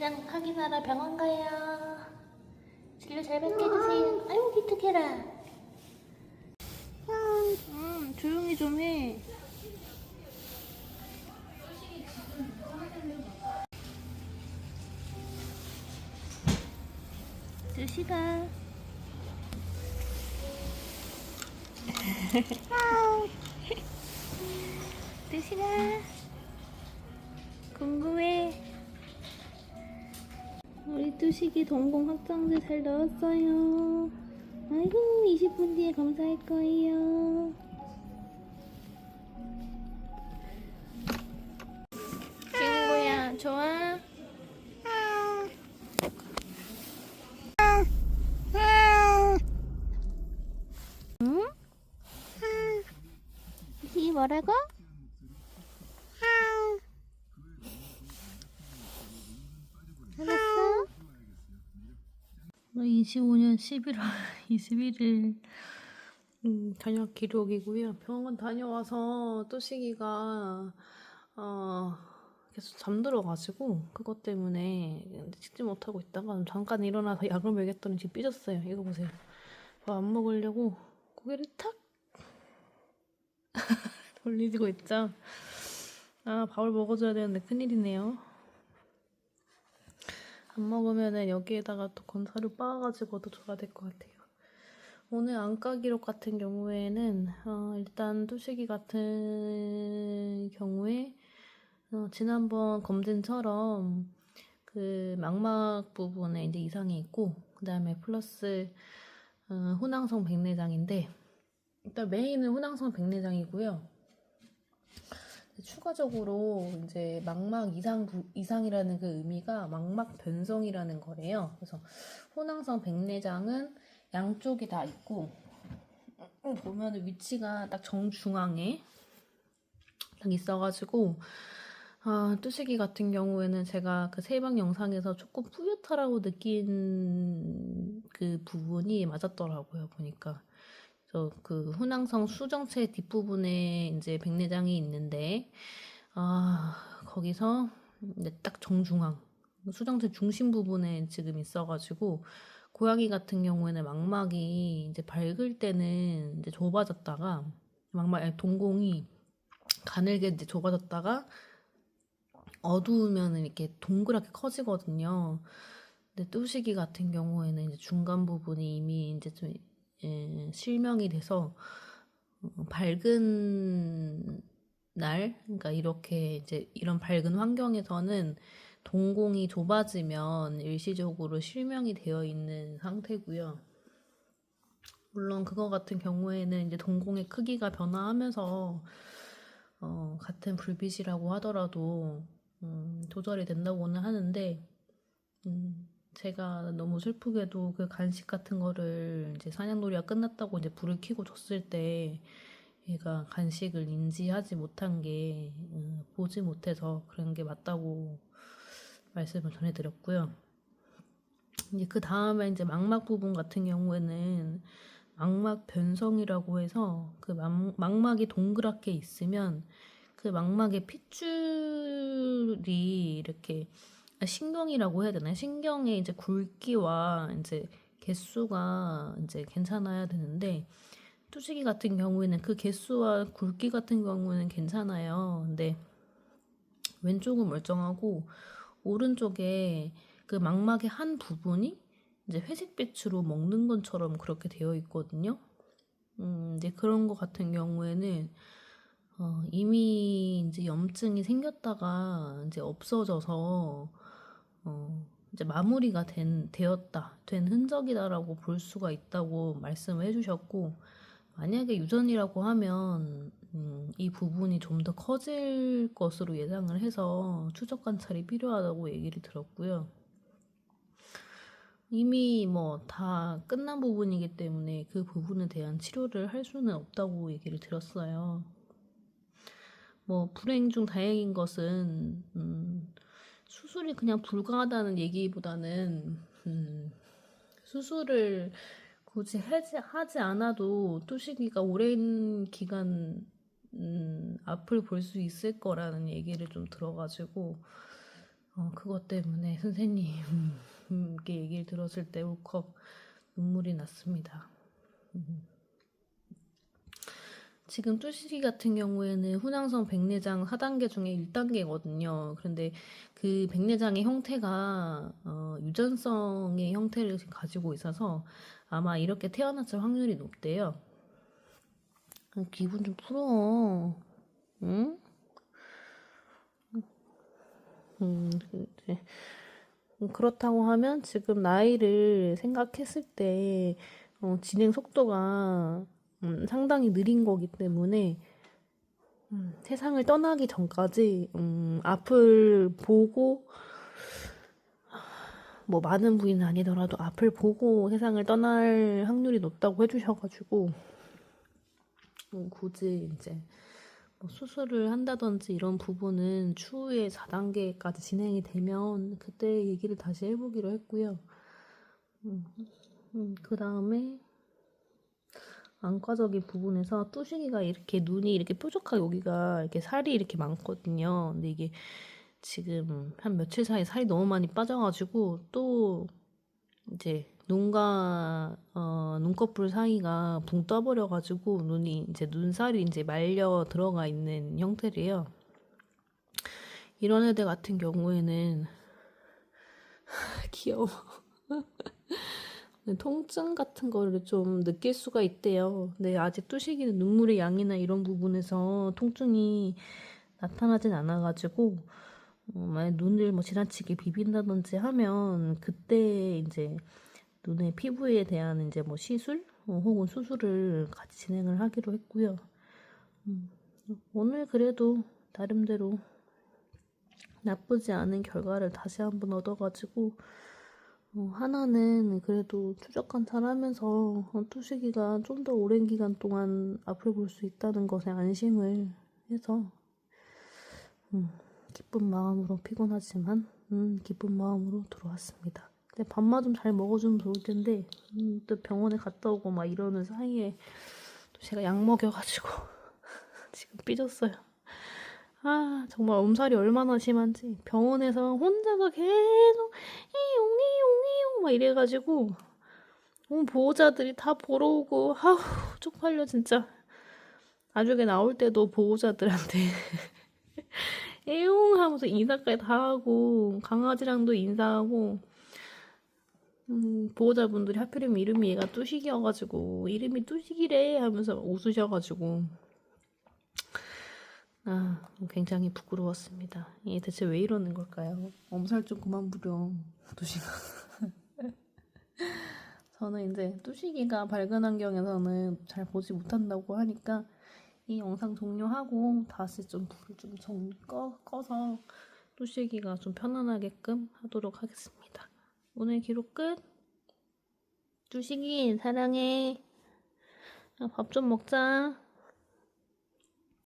건강 확인하러 병원 가요. 진료 잘 받게 해주세요. 아유 기특해라. 음, 조용히 좀 해. 두시가. 두시가. 궁금해. 우리 뚜식이 동공 확장제 잘 넣었어요. 아이고, 20분 뒤에 검사할 거예요. 친구야, 좋아? 응? 이 뭐라고? 알았어? 25년 11월 21일 음, 저녁 기록이고요. 병원 다녀와서 또시기가 어, 계속 잠들어가지고 그것 때문에 씻지 못하고 있다가 잠깐 일어나서 약을 먹였더니 지금 삐졌어요. 이거 보세요. 밥 안 먹으려고 고개를 탁 돌리고 있죠. 아 밥을 먹어줘야 되는데 큰일이네요. 안 먹으면은 여기에다가 또 건사를 빻아가지고 도 줘야 될 것 같아요. 오늘 안과 기록 같은 경우에는 어, 일단 투시기 같은 경우에 어, 지난번 검진처럼 그 망막 부분에 이제 이상이 있고 그 다음에 플러스 어, 혼항성 백내장인데 일단 메인은 혼항성 백내장이고요. 추가적으로 이제 망막 이상 부, 이상이라는 그 의미가 망막 변성이라는 거래요. 그래서 혼항성 백내장은 양쪽이 다 있고 보면 위치가 딱 정중앙에 딱 있어가지고 아, 뚜시기 같은 경우에는 제가 그 세방 영상에서 조금 뿌옇다라고 느낀 그 부분이 맞았더라고요, 보니까. 그래서 그 훈항성 수정체 뒷부분에 이제 백내장이 있는데, 아, 거기서 딱 정중앙, 수정체 중심 부분에 지금 있어가지고, 고양이 같은 경우에는 망막이 이제 밝을 때는 이제 좁아졌다가, 아니, 동공이 가늘게 이제 좁아졌다가, 어두우면 이렇게 동그랗게 커지거든요. 근데 뚜시기 같은 경우에는 이제 중간 부분이 이미 이제 좀 예, 실명이 돼서 어, 밝은 날, 그러니까 이렇게 이제 이런 밝은 환경에서는 동공이 좁아지면 일시적으로 실명이 되어 있는 상태고요. 물론 그거 같은 경우에는 이제 동공의 크기가 변화하면서 어, 같은 불빛이라고 하더라도 음, 조절이 된다고는 하는데 음, 제가 너무 슬프게도 그 간식 같은 거를 이제 사냥놀이가 끝났다고 이제 불을 켜고 줬을 때 얘가 간식을 인지하지 못한 게 음, 보지 못해서 그런 게 맞다고 말씀을 전해드렸고요. 이제 그 다음에 이제 망막 부분 같은 경우에는 망막 변성이라고 해서 그 망, 망막이 동그랗게 있으면 그 망막의 핏줄이 이렇게 신경이라고 해야 되나요? 신경의 이제 굵기와 이제 개수가 이제 괜찮아야 되는데 투시기 같은 경우에는 그 개수와 굵기 같은 경우에는 괜찮아요. 근데 왼쪽은 멀쩡하고 오른쪽에 그 망막의 한 부분이 이제 회색빛으로 먹는 것처럼 그렇게 되어 있거든요. 음, 이제 그런 것 같은 경우에는 어, 이미 이제 염증이 생겼다가 이제 없어져서 어, 이제 마무리가 된, 되었다, 된 흔적이다라고 볼 수가 있다고 말씀을 해주셨고, 만약에 유전이라고 하면, 음, 이 부분이 좀 더 커질 것으로 예상을 해서 추적 관찰이 필요하다고 얘기를 들었고요. 이미 뭐 다 끝난 부분이기 때문에 그 부분에 대한 치료를 할 수는 없다고 얘기를 들었어요. 뭐 불행 중 다행인 것은 음, 수술이 그냥 불가하다는 얘기보다는 음, 수술을 굳이 하지, 하지 않아도 투시기가 오랜 기간 음, 앞을 볼 수 있을 거라는 얘기를 좀 들어가지고 어, 그것 때문에 선생님께 얘기를 들었을 때 울컥 눈물이 났습니다. 음. 지금 뚜시기 같은 경우에는 훈양성 백내장 4단계 중에 1단계거든요. 그런데 그 백내장의 형태가 어, 유전성의 형태를 가지고 있어서 아마 이렇게 태어났을 확률이 높대요. 아, 기분 좀 풀어. 응? 음, 그렇다고 하면 지금 나이를 생각했을 때 어, 진행 속도가 음, 상당히 느린 거기 때문에 음, 세상을 떠나기 전까지 음, 앞을 보고 뭐 많은 부위는 아니더라도 앞을 보고 세상을 떠날 확률이 높다고 해주셔가지고 뭐 굳이 이제 뭐 수술을 한다든지 이런 부분은 추후에 4단계까지 진행이 되면 그때 얘기를 다시 해보기로 했고요. 음, 음, 그 다음에 안과적인 부분에서 뚜시기가 이렇게 눈이 이렇게 뾰족하게 여기가 이렇게 살이 이렇게 많거든요. 근데 이게 지금 한 며칠 사이에 살이 너무 많이 빠져가지고 또 이제 눈과 어, 눈꺼풀 사이가 붕 떠버려가지고 눈이 이제 눈살이 이제 말려 들어가 있는 형태래요. 이런 애들 같은 경우에는 귀여워. 통증 같은 거를 좀 느낄 수가 있대요. 근데 아직 뚜시기는 눈물의 양이나 이런 부분에서 통증이 나타나진 않아가지고 어, 만약 눈을 뭐 지나치게 비빈다든지 하면 그때 이제 눈의 피부에 대한 이제 뭐 시술 어, 혹은 수술을 같이 진행을 하기로 했고요. 음, 오늘 그래도 나름대로 나쁘지 않은 결과를 다시 한번 얻어가지고 어, 하나는 그래도 추적 관찰하면서 어, 투시기가 좀 더 오랜 기간 동안 앞을 볼 수 있다는 것에 안심을 해서 음, 기쁜 마음으로 피곤하지만 음, 기쁜 마음으로 들어왔습니다. 근데 밥만 좀 잘 먹어주면 좋을 텐데 음, 또 병원에 갔다 오고 막 이러는 사이에 또 제가 약 먹여가지고 지금 삐졌어요. 아 정말 엄살이 얼마나 심한지 병원에서 혼자서 계속 이용 이용 막 이래가지고 온 보호자들이 다 보러 오고 아우 쪽팔려 진짜 나중에 나올 때도 보호자들한테 에용 하면서 인사까지 다 하고 강아지랑도 인사하고 음, 보호자분들이 하필이면 이름이 얘가 뚜식이어가지고 이름이 뚜식이래 하면서 웃으셔가지고 아 굉장히 부끄러웠습니다. 얘 대체 왜 이러는 걸까요? 엄살 좀 그만 부려 뚜식아. 저는 이제 뚜식이가 밝은 환경에서는 잘 보지 못한다고 하니까 이 영상 종료하고 다시 좀 불을 좀 정, 꺼, 꺼서 뚜식이가 좀 편안하게끔 하도록 하겠습니다. 오늘 기록 끝. 뚜식이 사랑해. 밥 좀 먹자.